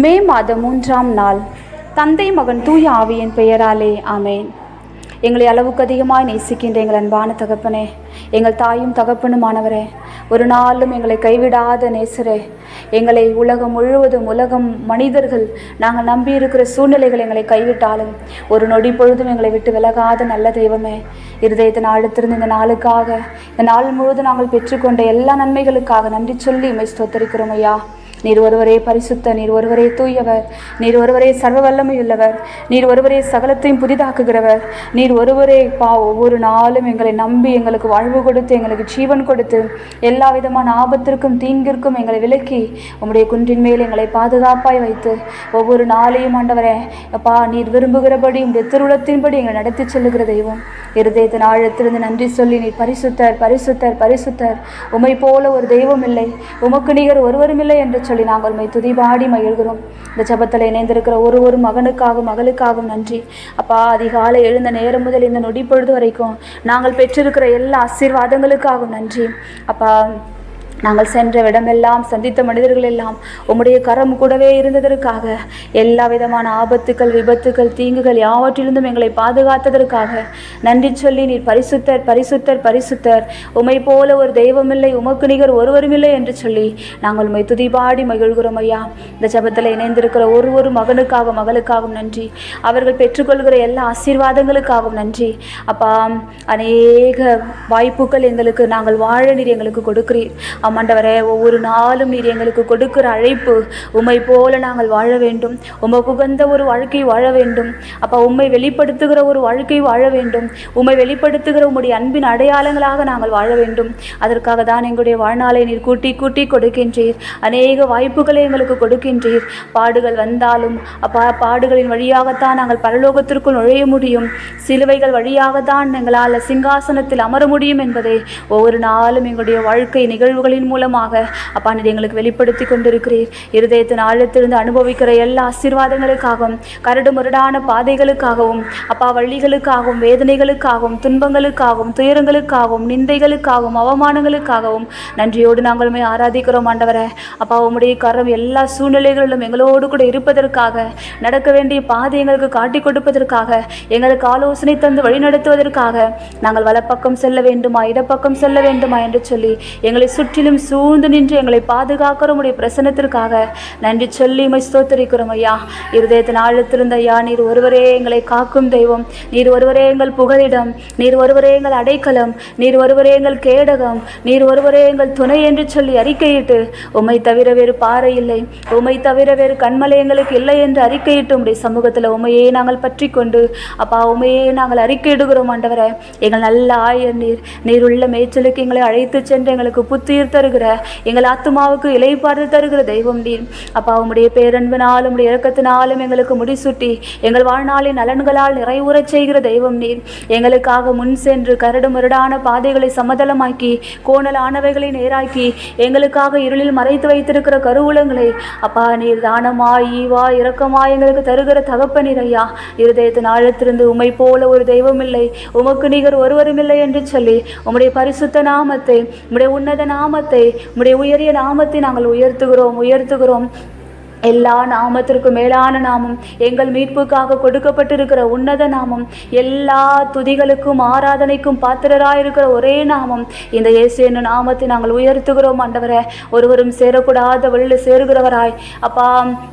மே மாதம் மூன்றாம் நாள். தந்தை மகன் தூய ஆவியின் பெயராலே ஆமேன். எங்களை அளவுக்கு அதிகமாக நேசிக்கின்ற எங்கள் அன்பான தகப்பனே எங்கள் தாயும் தகப்பனுமானவரே ஒரு நாளும் எங்களை கைவிடாத நேசரே எங்களை உலகம் முழுவதும் உலகம் மனிதர்கள் நாங்கள் நம்பியிருக்கிற சூழ்நிலைகள் எங்களை கைவிட்டாலும் ஒரு நொடி பொழுதும் எங்களை விட்டு விலகாத நல்ல தெய்வமே இருதயத்தின் ஆழத்திருந்து இந்த நாளுக்காக இந்த நாள் முழுவதும் நாங்கள் பெற்றுக்கொண்ட எல்லா நன்மைகளுக்காக நன்றி சொல்லி இமை ஸ்தோத்தரிக்கிறோம் ஐயா. நீர் ஒருவரே பரிசுத்த நீர் ஒருவரே தூயவர். நீர் ஒருவரே சர்வ வல்லமையுள்ளவர் நீர் ஒருவரே சகலத்தையும் புதிதாக்குகிறவர். நீர் ஒருவரே பா ஒவ்வொரு நாளும் எங்களை நம்பி எங்களுக்கு வாழ்வு கொடுத்து எங்களுக்கு ஜீவன் கொடுத்து எல்லா விதமான ஆபத்திற்கும் தீங்கிற்கும் எங்களை விலக்கி உம்முடைய குன்றின் மேல் எங்களை பாதுகாப்பாய் வைத்து ஒவ்வொரு நாளையும் ஆண்டவரே அப்பா நீர் விரும்புகிறபடி உங்களுடைய திருவுளத்தின்படி எங்களை நடத்தி செல்லுகிற தெய்வம். இருதயத்தின் ஆழத்திலிருந்து நன்றி சொல்லி நீர் பரிசுத்தர் பரிசுத்தர் பரிசுத்தர். உமை போல ஒரு தெய்வம் இல்லை. உமக்கு நிகர் ஒருவரும் இல்லை என்று சொல்லி நாங்கள் உண்மை துதிபாடி மகிழ்கிறோம் இந்த ஜபத்தில் இணைந்திருக்கிற ஒரு ஒரு மகனுக்காகவும் மகளுக்காகவும் நன்றி. அப்பா அதிகாலை எழுந்த நேரம் முதல் இந்த நொடி பொழுது வரைக்கும் நாங்கள் பெற்றிருக்கிற எல்லா ஆசீர்வாதங்களுக்காகவும் நன்றி. அப்பா நாங்கள் சென்ற இடமெல்லாம் சந்தித்த மனிதர்கள் எல்லாம் உம்முடைய கரம் கூடவே இருந்ததற்காக எல்லா விதமான ஆபத்துக்கள் விபத்துக்கள் தீங்குகள் யாவற்றிலிருந்தும் எங்களை பாதுகாத்ததற்காக நன்றி சொல்லி நீர் பரிசுத்தர் பரிசுத்தர் பரிசுத்தர். உமை போல ஒரு தெய்வமில்லை உமக்கு நிகர் ஒருவருமில்லை என்று சொல்லி நாங்கள் உமை துதிபாடி மகிழ்கிறோம் ஐயா. இந்த ஜபத்தில் இணைந்திருக்கிற ஒரு ஒரு மகனுக்காக மகளுக்காகவும் நன்றி. அவர்கள் பெற்றுக்கொள்கிற எல்லா ஆசீர்வாதங்களுக்காகவும் நன்றி. அப்பா அநேக வாய்ப்புகள் எங்களுக்கு நாங்கள் வாழ நீர் எங்களுக்கு கொடுக்கிறீர். ஆமாண்டவரே ஒவ்வொரு நாளும் நீர் எங்களுக்கு கொடுக்கிற அழைப்பு உம்மை போல நாங்கள் வாழ வேண்டும். உமக்கு உகந்த ஒரு வாழ்க்கை வாழ வேண்டும். அப்பா உம்மை வெளிப்படுத்துகிற ஒரு வாழ்க்கை வாழ வேண்டும். உம்மை வெளிப்படுத்துகிற உம்முடைய அன்பின் அடையாளங்களாக நாங்கள் வாழ வேண்டும். அதற்காக தான் எங்களுடைய வாழ்நாளை நீர் கூட்டி கூட்டி கொடுக்கின்றீர். அநேக வாய்ப்புகளை எங்களுக்கு கொடுக்கின்றீர். பாடுகள் வந்தாலும் அப்பா பாடுகளின் வழியாகத்தான் நாங்கள் பரலோகத்திற்குள் நுழைய முடியும். சிலுவைகள் வழியாகத்தான் எங்களால் சிங்காசனத்தில் அமர முடியும் என்பதை ஒவ்வொரு நாளும் எங்களுடைய வாழ்க்கை நிகழ்வுகளின் மூலமாக. அப்பா நீர் எங்களுக்கு வெளிப்படுத்தி கொண்டிருக்கிறீர். இருதயத்தின் ஆழத்திலிருந்து அனுபவிக்கிற எல்லா ஆசீர்வாதங்களுக்காகவும் கரடு முரடான பாதைகளுக்காகவும் அப்பா வள்ளிகளுக்காகவும் வேதனைகளுக்காகவும் துன்பங்களுக்காகவும் துயரங்களுக்காகவும் நிந்தைகளுக்காகவும் அவமானங்களுக்காகவும் நன்றியோடு நாங்களுமே ஆராதிக்கிறோம் ஆண்டவரை. அப்பா உம்முடைய கரம் எல்லா சூழ்நிலைகளிலும் எங்களோடு கூட இருப்பதற்காக நடக்க வேண்டிய பாதை எங்களுக்கு காட்டி கொடுப்பதற்காக எங்களுக்கு ஆலோசனை தந்து வழிநடத்துவதற்காக நாங்கள் வலப்பக்கம் செல்ல வேண்டுமா இடப்பக்கம் செல்ல வேண்டுமா என்று சொல்லி எங்களை சுற்றிலும் சூழ்ந்து நின்று எங்களை பாதுகாக்கிற உடைய பிரசனத்திற்காக நன்றி சொல்லி மை ஸ்தோத்தரிக்கிறோம் ஐயா. இருதயத்தின் ஆழத்திருந்த ஐயா நீர் ஒருவரே எங்களை காக்கும் தெய்வம். நீர் ஒருவரே எங்கள் புகலிடம். நீர் ஒருவரே எங்கள் அடைக்கலம். நீர் ஒருவரே எங்கள் கேடகம். நீர் ஒருவரே எங்கள் துணை என்று சொல்லி அறிக்கையிட்டு உமை தவிர வேறு பாறை இல்லை. உம்மை தவிர வேறு கண்மலை எங்களுக்கு இல்லை என்று அறிக்கையிட்டு உடைய சமூகத்தில் உமையே நாங்கள் பற்றி கொண்டு அப்பா உமையே நாங்கள் அறிக்கையிடுகிறோம் ஆண்டவரை. எங்கள் நல்ல ஆயர் நீர். நீர் உள்ள மேய்ச்சலுக்கு எங்களை அழைத்து சென்று எங்களுக்கு புத்துயிர்த்த தருகிற எங்கள் ஆத்துமாவுக்கு இலைப்பாறு தருகிற தெய்வம் நீர் அப்பா உம்முடைய பேரன்பினாலும் உம்முடைய இறக்கத்தினாலும் எங்களுக்கு முடிசூட்டி எங்கள் வாழ்நாளின் நலன்களால் நிறைவுறச் செய்கிற தெய்வம் நீர். எங்களுக்காக முன் சென்று கரடு முரடான பாதைகளை சமதளமாக்கி கோணலானவைகளை நேராக்கி எங்களுக்காக இருளில் மறைத்து வைத்திருக்கிற கருவூலங்களை அப்பா நீர் தானமாய் ஈவா இரக்கமாய் எங்களுக்கு தருகிற தகப்பனீர் ஐயா. இருதயத்தின் ஆழத்திலிருந்து உமை போல ஒரு தெய்வம் இல்லை உமக்கு நிகர் ஒருவரும் இல்லை என்று சொல்லி உம்முடைய பரிசுத்த நாமத்தை உம்முடைய உன்னத நாமத்தை உம்முடைய உயரிய நாமத்தை நாங்கள் உயர்த்துகிறோம் உயர்த்துகிறோம். எல்லா நாமத்திற்கும் மேலான நாமம் எங்கள் மீட்புக்காக கொடுக்கப்பட்டிருக்கிற உன்னத நாமம் எல்லா துதிகளுக்கும் ஆராதனைக்கும் பாத்திரராயிருக்கிற ஒரே நாமம். இந்த இயேசு என்னும் நாமத்தை நாங்கள் உயர்த்துகிறோம் ஆண்டவரை. ஒருவரும் சேரக்கூடாத வழியில் சேருகிறவராய். அப்பா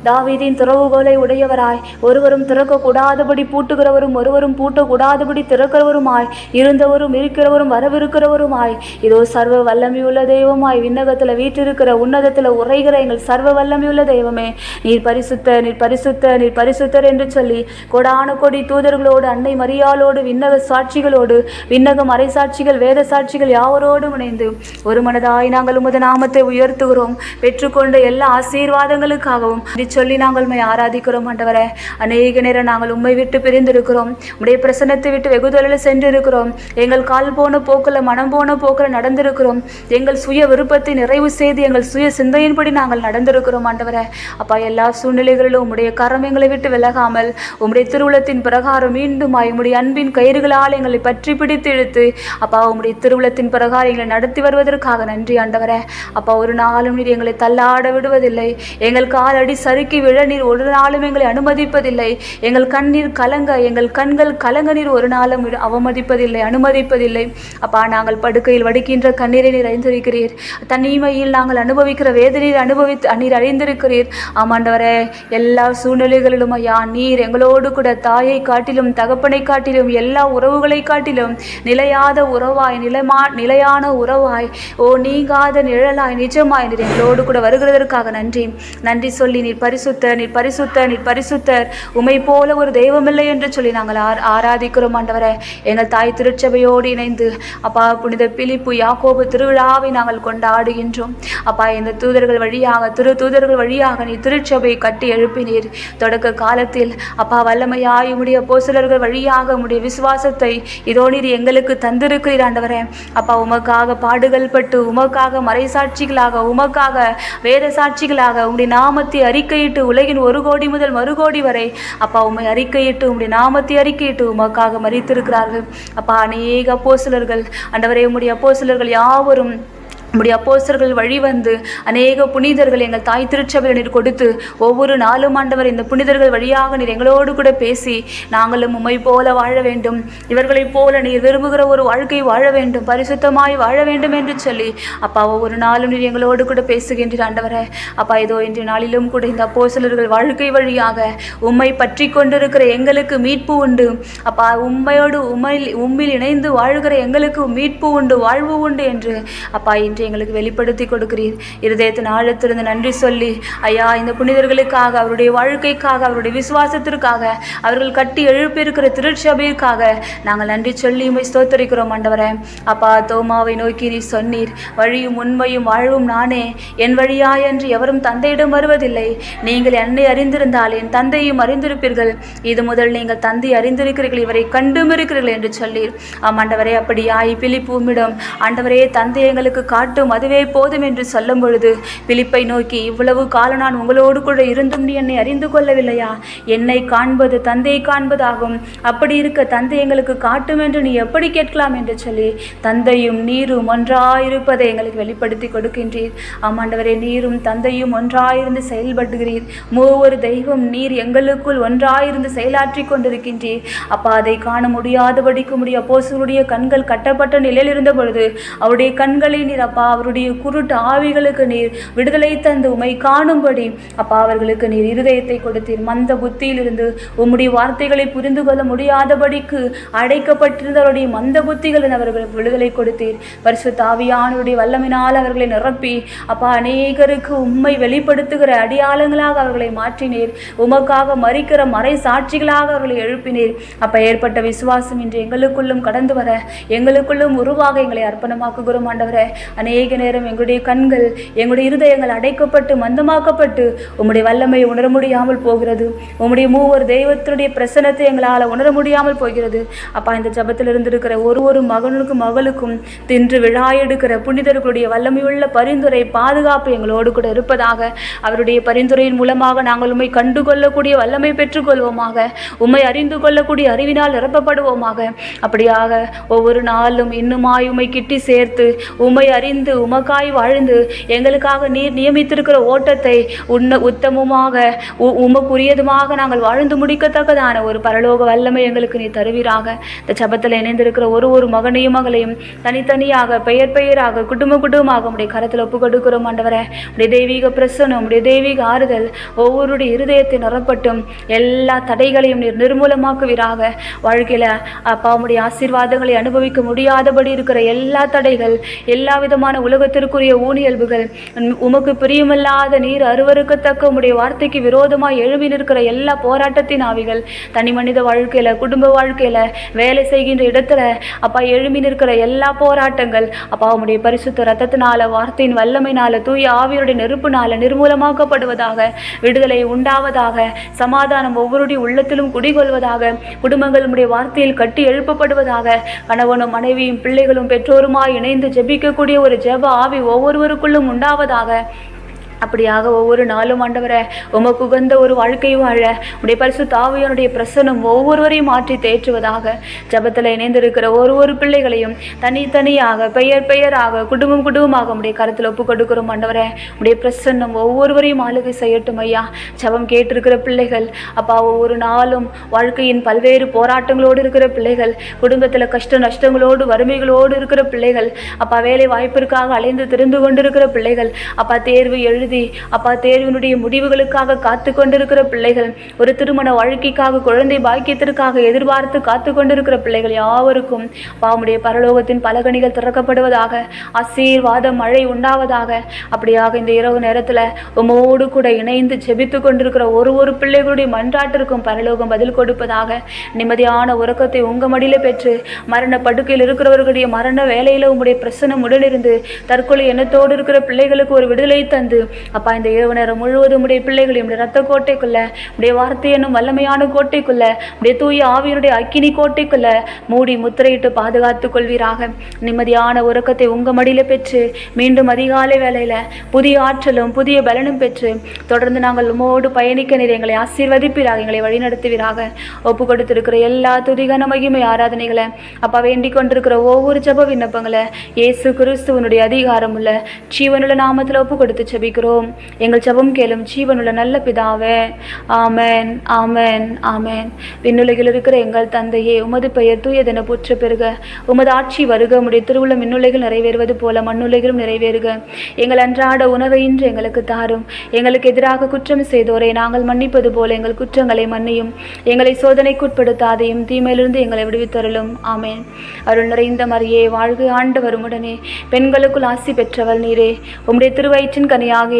தாவீதின் துறவுகோலை உடையவராய். ஒருவரும் திறக்கக்கூடாதபடி பூட்டுகிறவரும் ஒருவரும் பூட்டக்கூடாதபடி திறக்கிறவருமாய். இருந்தவரும் இருக்கிறவரும் வரவிருக்கிறவருமாய். இதோ சர்வ வல்லமையுள்ள தெய்வமாய் விண்ணகத்தில் வீட்டிருக்கிற உன்னதத்தில் உரைகிற எங்கள் சர்வ வல்லமையுள்ள தெய்வமே. நீர் பரிசுத்த நீர் பரிசுத்த நீர் பரிசுத்தர் என்று சொல்லி கொடான கொடி தூதர்களோடு அன்னை மரியாளோடு விண்ணக சாட்சிகளோடு விண்ணக மறைசாட்சிகள் வேத சாட்சிகள் யாவரோடும் இணைந்து ஒரு மனதாய் நாங்கள் உமது நாமத்தை உயர்த்துகிறோம். பெற்றுக்கொண்ட எல்லா ஆசீர்வாதங்களுக்காகவும் சொல்லி நாங்கள் உண்மை ஆராதிக்கிறோம் ஆண்டவரே. அநேக நேரம் நாங்கள் உண்மை விட்டு பிரிந்திருக்கிறோம். உடைய பிரசன்னத்தை விட்டு வெகுதொழில் சென்றிருக்கிறோம். எங்கள் கால் போன போக்கில் மனம் போன போக்கில் நடந்திருக்கிறோம். எங்கள் சுய விருப்பத்தை நிறைவு செய்து எங்கள் சுய சிந்தையின்படி நாங்கள் நடந்திருக்கிறோம் ஆண்டவரே. அப்பா அப்பா எல்லா சூழ்நிலைகளிலும் உம்முடைய கரம் எங்களை விட்டு விலகாமல் உம்முடைய திருவுளத்தின் பிரகாரம் மீண்டும் உம்முடைய அன்பின் கயிறுகளால் எங்களை பற்றி பிடித்து இழுத்து அப்பா உம்முடைய திருவுளத்தின் பிரகாரம் எங்களை நடத்தி வருவதற்காக நன்றி ஆண்டவரே. அப்பா ஒரு நாளும் நீர் எங்களை தள்ளாட விடுவதில்லை. எங்கள் காலடி சறுக்கி விழ நீர் ஒரு நாளும் எங்களை அனுமதிப்பதில்லை. எங்கள் கண்ணீர் கலங்க எங்கள் கண்கள் கலங்க நீர் ஒரு நாளும் விட- அவமதிப்பதில்லை அனுமதிப்பதில்லை. அப்பா நாங்கள் படுக்கையில் வடிக்கின்ற கண்ணீரை நீர் அறிந்திருக்கிறீர் தனிமையில் நாங்கள் அனுபவிக்கிற வேதனையை அனுபவித்து நீர் அறிந்திருக்கிறீர் ஆமாண்டவரே எல்லா சூழ்நிலைகளிலும் ஐயா நீர் எங்களோடு கூட தாயை காட்டிலும் தகப்பனை காட்டிலும் எல்லா உறவுகளை காட்டிலும் நிலையாத உறவாய் நிலைமா நிலையான உறவாய் ஓ நீங்காத நிழலாய் நிஜமாய் நீர் எங்களோடு கூட வருகிறதற்காக நன்றி. நன்றி சொல்லி நீர் பரிசுத்த நீர் பரிசுத்த நீர் பரிசுத்தர். உமை போல ஒரு தெய்வமில்லை என்று சொல்லி நாங்கள் ஆர் ஆராதிக்கிறோம் ஆண்டவரே. எங்கள் தாய் திருச்சபையோடு இணைந்து அப்பா புனித பிலிப்பு யாக்கோபு திருவிழாவை நாங்கள் கொண்டாடுகின்றோம். அப்பா இந்த தூதர்கள் வழியாக திரு தூதர்கள் வழியாக நீ திருச்சபை கட்டி எழுப்பினீர். தொடக்க காலத்தில் அப்பா வல்லமையாய் உடைய போசலர்கள் வழியாக உடைய விசுவாசத்தை இதோ நீர் எங்களுக்கு தந்திருக்கிறீர் ஆண்டவரே. அப்பா உமக்காக பாடுகள் பட்டு உமக்காக மறைசாட்சிகளாக உமக்காக வேத சாட்சிகளாக உம்முடைய நாமத்தை அறிக்கையிட்டு உலகின் ஒரு கோடி முதல் மறு கோடி வரை அப்பா உம்மை அறிக்கையிட்டு உங்களுடைய நாமத்தை அறிக்கையிட்டு உமக்காக மறித்திருக்கிறார்கள். அப்பா அநேக அப்போஸ்தலர்கள் அண்டவரே உம்முடைய அப்போஸ்தலர்கள் யாவரும் நம்முடைய அப்போசர்கள் வழி வந்து அநேக புனிதர்கள் எங்கள் தாய் திருச்சபையில் நீர் கொடுத்து ஒவ்வொரு நாளும் ஆண்டவர் இந்த புனிதர்கள் வழியாக நீர் எங்களோடு கூட பேசி நாங்களும் உம்மை போல வாழ வேண்டும். இவர்களைப் போல நீர் விரும்புகிற ஒரு வாழ்க்கை வாழ வேண்டும். பரிசுத்தமாய் வாழ வேண்டும் என்று சொல்லி அப்பா ஒவ்வொரு நாளும் நீர் எங்களோடு கூட பேசுகின்ற ஆண்டவரே. அப்பா இதோ இன்றைய நாளிலும் கூட இந்த அப்போசலர்கள் வாழ்க்கை வழியாக உம்மை பற்றி கொண்டிருக்கிற எங்களுக்கு மீட்பு உண்டு. அப்பா உண்மையோடு உம்மையில் உம்மில் இணைந்து வாழ்கிற எங்களுக்கு மீட்பு உண்டு வாழ்வு உண்டு என்று அப்பா இன்று எங்களுக்கு வெளிப்படுத்தி கொடுக்கிறீர். இருதயத்தின் ஆழத்திலிருந்து நன்றி சொல்லி ஐயா இந்த புனிதர்களுக்காக அவருடைய வாழ்க்கைக்காக அவருடைய விசுவாசத்திற்காக அவர்கள் கட்டி எழுப்பியிருக்கிற திருச்சபையிற்காக நாங்கள் நன்றி சொல்லி உண்மை ஸ்தோத்தரிக்கிறோம் ஆண்டவரே. அப்பா தோமாவை நோக்கி நீ சொன்னீர். வழியும் உண்மையும் வாழ்வும் நானே. என் வழியா என்று எவரும் தந்தையிடம் வருவதில்லை. நீங்கள் என்னை அறிந்திருந்தால் என் தந்தையும் அறிந்திருப்பீர்கள். இது முதல் நீங்கள் தந்தை அறிந்திருக்கிறீர்கள் இவரை கண்டும் இருக்கிறீர்கள் என்று சொல்லீர். ஆம் ஆண்டவரே அப்படியாய் பிலிப்பு உம்மிடம் ஆண்டவரே தந்தை எங்களுக்கு காட்டும் அதுவே போதும் என்று சொல்லும் பொழுது பிலிப்பை நோக்கி இவ்வளவு காலம் நான் உங்களோடு கூட இருந்தும் நீ என்னை அறிந்து கொள்ளவில்லையா? என்னை காண்பது தந்தையை காண்பதாகும். அப்படி இருக்க தந்தை எங்களுக்கு காட்டும் என்று நீ எப்படி கேட்கலாம் என்று சொல்லி தந்தையும் நீரும் ஒன்றாயிருப்பதை எங்களுக்கு வெளிப்படுத்தி கொடுக்கின்றீர். ஆமாண்டவரே நீரும் தந்தையும் ஒன்றாயிருந்து செயல்படுகிறீர். மூவொரு தெய்வம் நீர் எங்களுக்குள் ஒன்றாயிருந்து செயலாற்றி கொண்டிருக்கின்றீர். அப்பா அதை காண முடியாதபடிக்கு முடிய போசுடைய கண்கள் கட்டப்பட்ட நிலையில் இருந்த பொழுது அவருடைய கண்களை நீர் அப்பா அவருடைய குருட்டு ஆவிகளுக்கு நீர் விடுதலை தந்து உமை காணும்படி. அப்பா அவர்களுக்கு நீர் இருதயத்தை கொடுத்தீர். மந்த புத்தியிலிருந்து உம்முடைய வார்த்தைகளை புரிந்து கொள்ள முடியாதபடிக்கு அடைக்கப்பட்டிருந்தவருடைய மந்த புத்திகளின் அவர்களுக்கு விடுதலை கொடுத்தீர். பரிசு தாவியானுடைய வல்லமினால் அவர்களை நிரப்பி அப்பா அநேகருக்கு உம்மை வெளிப்படுத்துகிற அடியாளங்களாக அவர்களை மாற்றினீர். உமக்காக மறிக்கிற மறை சாட்சிகளாக அவர்களை எழுப்பினீர். அப்போ ஏற்பட்ட விசுவாசம் இன்று எங்களுக்குள்ளும் கடந்து வர எங்களுக்குள்ளும் உருவாக எங்களை அர்ப்பணமாக்குகிறோம் ஆண்டவரே. அநேக நேரம் எங்களுடைய கண்கள் எங்களுடைய இருதயங்கள் அடைக்கப்பட்டு மந்தமாக்கப்பட்டு உம்முடைய வல்லமை உணர முடியாமல் போகிறது. உம்முடைய மூவர் தெய்வத்தினுடைய பிரசனத்தை எங்களால் உணர முடியாமல் போகிறது. அப்பா இந்த ஜபத்தில் இருந்திருக்கிற ஒரு ஒரு மகனுக்கும் மகளுக்கும் தின்று விழா எடுக்கிற புனிதர்களுடைய வல்லமையுள்ள பரிந்துரை பாதுகாப்பு எங்களோடு கூட இருப்பதாக அவருடைய பரிந்துரையின் மூலமாக நாங்கள் உம்மை கண்டுகொள்ளக்கூடிய வல்லமை பெற்றுக்கொள்வோமாக உம்மை அறிந்து கொள்ளக்கூடிய அறிவினால் நிரப்பப்படுவோமாக. அப்படியாக ஒவ்வொரு நாளும் இன்னுமாய் உம்மை கிட்டி சேர்த்து உண்மை அறிந்து உமக்காய் வாழ்ந்து எங்களுக்காக நீர் நியமித்திருக்கிற ஓட்டத்தை உன்ன உத்தமமாக உ- உமக்குரியதுமாக நாங்கள் வாழ்ந்து முடிக்கத்தக்கதான ஒரு பரலோக வல்லமை எங்களுக்கு நீ தருவீராக. இந்த சபத்தில் இணைந்திருக்கிற ஒரு ஒரு மகனையும் மகளையும் தனித்தனியாக பெயர் பெயராக குடும்ப குடும்பமாக உடைய கரத்தில் ஒப்பு கொடுக்கிறோம் ஆண்டவரே. உடைய தெய்வீக பிரசனம் உடைய தெய்வீக ஆறுதல் ஒவ்வொருடைய இருதயத்தை நிரப்பட்டும். எல்லா தடைகளையும் நீர் நிர்மூலமாக்குவீராக. வாழ்க்கையில் அப்பா உடைய ஆசீர்வாதங்களை அனுபவிக்க முடியாதபடி இருக்கிற எல்லா தடைகள் எல்லா விதமான உலகத்திற்குரிய ஊனியல்புகள் உமக்கு பிரியமில்லாத நீர் அருவருக்கத்தக்க உடைய வார்த்தைக்கு விரோதமாக எழும்பி நிற்கிற எல்லா போராட்டத்தின் ஆவிகள். தனி மனித வாழ்க்கையில குடும்ப வாழ்க்கையில வேலை செய்கின்ற இடத்துல அப்பா எழும்பி நிற்கிற எல்லா போராட்டங்கள். அப்பா உடைய பரிசுத்த ரத்தத்தினால வார்த்தையின் வல்லமைனால தூய ஆவியுடைய நெருப்புனால நிர்மூலமாக்கப்படுவதாக விடுதலை உண்டாவதாக சமாதானம் ஒவ்வொருடைய உள்ளத்திலும் குடிகொள்வதாக குடும்பங்கள் வார்த்தையில் கட்டி எழுப்பப்படுவதாக கணவனும் மனைவியும் பிள்ளைகளும் பெற்றோருமாய் இணைந்து ஜெபிக்கக்கூடிய ஒரு ஜெப ஆவி ஒவ்வொருவருக்குள்ளும் உண்டாவதாக அப்படியாக ஒவ்வொரு நாளும் ஆண்டவரை உமக்கு உகந்த ஒரு வாழ்க்கை வாழ உடைய பரிசு தாவியனுடைய பிரசனம் ஒவ்வொருவரையும் மாற்றி தேற்றுவதாக ஜபத்தில் இணைந்திருக்கிற ஒரு ஒரு பிள்ளைகளையும் தனித்தனியாக பெயர் பெயராக குடும்பம் குடும்பமாக உடைய கருத்தில் ஒப்பு கொடுக்கிறோம் ஆண்டவரை. உடைய பிரசன்னம் ஒவ்வொருவரையும் ஆளுகை செய்யட்டும் ஐயா. ஜபம் கேட்டிருக்கிற பிள்ளைகள் அப்பா ஒவ்வொரு நாளும் வாழ்க்கையின் பல்வேறு போராட்டங்களோடு இருக்கிற பிள்ளைகள் குடும்பத்தில் கஷ்ட நஷ்டங்களோடு வறுமைகளோடு இருக்கிற பிள்ளைகள் அப்பா வேலை வாய்ப்பிற்காக அலைந்து திரிந்து கொண்டிருக்கிற பிள்ளைகள் அப்பா தேர்வு எழுதி அப்பா தேர்வினுடைய முடிவுகளுக்காக காத்து கொண்டிருக்கிற பிள்ளைகள் ஒரு திருமண வாழ்க்கைக்காக குழந்தை பாக்கியத்திற்காக எதிர்பார்த்து காத்து கொண்டிருக்கிற பிள்ளைகள் யாவருக்கும் பாமுடைய பரலோகத்தின் பலகணிகள் திறக்கப்படுவதாக ஆசீர்வாத மழை உண்டாவதாக அப்படியாக இந்த இரவு நேரத்தில் உமோடு கூட இணைந்து ஜெபித்து கொண்டிருக்கிற ஒரு ஒரு பிள்ளைகளுடைய மன்றாட்டிற்கும் பரலோகம் பதில் கொடுப்பதாக நிம்மதியான உறக்கத்தை உங்க மடியில் பெற்று மரண படுக்கையில் இருக்கிறவர்களுடைய மரண வேலையில் உங்களுடைய பிரசனம் உடனிருந்து தற்கொலை எண்ணத்தோடு இருக்கிற பிள்ளைகளுக்கு ஒரு விடுதலை தந்து அப்பா இந்த இரவு நேரம் முழுவதும் உடைய பிள்ளைகளையும் உடைய ரத்த கோட்டைக்குள்ள உடைய வார்த்தை என்னும் வல்லமையான கோட்டைக்குள்ள உடைய தூய ஆவியனுடைய அக்கினி கோட்டைக்குள்ள மூடி முத்திரையிட்டு பாதுகாத்துக் கொள்வீராக. நிம்மதியான உறக்கத்தை உங்க மடியில பெற்று மீண்டும் அதிகாலை வேலையில் புதிய ஆற்றலும் புதிய பலனும் பெற்று தொடர்ந்து நாங்கள் உமோடு பயணிக்க நீர் எங்களை ஆசீர்வதிப்பீராக எங்களை வழிநடத்துவீராக. ஒப்பு கொடுத்திருக்கிற எல்லா துதிகன மகிமை ஆராதனைகளை அப்பா வேண்டிக் கொண்டிருக்கிற ஒவ்வொரு ஜப விண்ணப்பங்களை இயேசு கிறிஸ்துவனுடைய அதிகாரம் உள்ள ஜீவனுள்ள நாமத்தில் ஒப்பு கொடுத்து ஜெபிக்கிறோம். எங்கள் ஜெபம் கேளும் ஜீவனுள்ள நல்ல பிதாவே ஆமேன் ஆமேன் ஆமேன். விண்ணுலகில் இருக்கிற எங்கள் தந்தையே உமது பெயர் தூயதென போற்ற பெறுக. உமது ஆட்சி வருக உடைய திருவுள்ள மின்னுலகில் நிறைவேறுவது போல மண்ணுலகிலும் நிறைவேறுக. எங்கள் அன்றாட உணவை இன்று எங்களுக்கு தாரும். எங்களுக்கு எதிராக குற்றம் செய்தோரை நாங்கள் மன்னிப்பது போல எங்கள் குற்றங்களை மன்னியும். எங்களை சோதனைக்குட்படுத்தாதையும் தீமையிலிருந்து எங்களை விடுவித்தருளும். ஆமேன். அருள் நிறைந்த மரியே வாழ்க ஆண்டு உடனே பெண்களுக்குள் ஆசி பெற்றவள் நீரே. உம்முடைய திருவயிற்றின் கனியாகிய